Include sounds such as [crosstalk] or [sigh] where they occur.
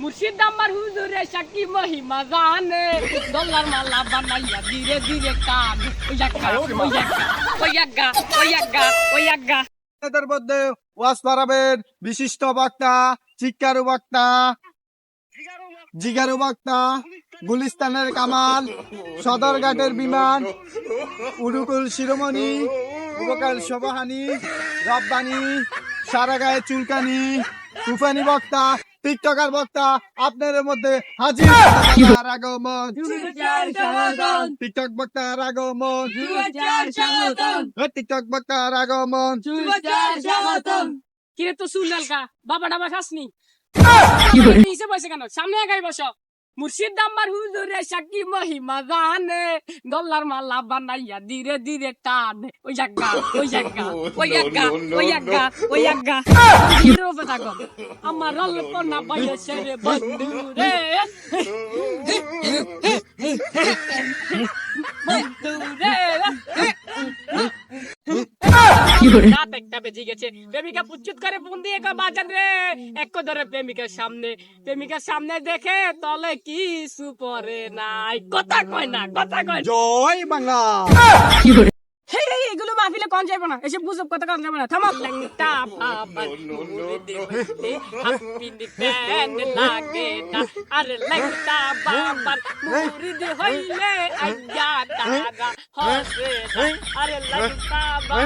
মুর্শিদ আমার হুজুরে সাকি মহিমা জানে। ডলার মালা বানাইয়া ধীরে ধীরে কান। এদের মধ্যে ওয়াজ পারাবেন বিশিষ্ট বক্তা, চিৎকারু বক্তা, জিগারু বক্তা, গুলিস্তানের কামাল, সদরঘাটের বিমান, উরুকুল শিরোমণি উপকাল শোভাহানি রব্বানি সারা গায়ে চুলকানি, তুফানি বক্তা। টিকটকার বক্তা আপনাদের মধ্যে হাজির। [laughs] আগমন টিকটক বক্তার আগমন টিকটক বক্তার আগমন কিরে তো সুন্দর বাবা ডাবা খাসনি [laughs] নিচে বসে কেন? সামনে একাই বসো। মুর্শিদ আমার হুজুরে সাকি মহিমা জানে ডলার মালা বানাইয়া ধীরে ধীরে টান ওই জাগা ওই জাগা ওই জাগা ওই জাগা ওই জাগা রোপে থাকো আমার অল্পনা রে বন্ধু রে রাত একটা বেজে গেছে। প্রেমিকা পুচ্ছুত করে ফোন দিয়ে কয় বাজান রে। এক ধরে প্রেমিকার সামনে। প্রেমিকার সামনে দেখে তলে কিছু পরে নাই। কথা কয় না কথা কয় জয় বাংলা। মাহফিলে কোন যাইব না এসে বুঝব কথা কোন যাইব না থামো ল্যাংটা বাবা হাপ্পিনি প্যান লাগে না আরে ল্যাংটা বাবা মুরিদ হইলে আজ্ঞা তারা হসে আরে বাবা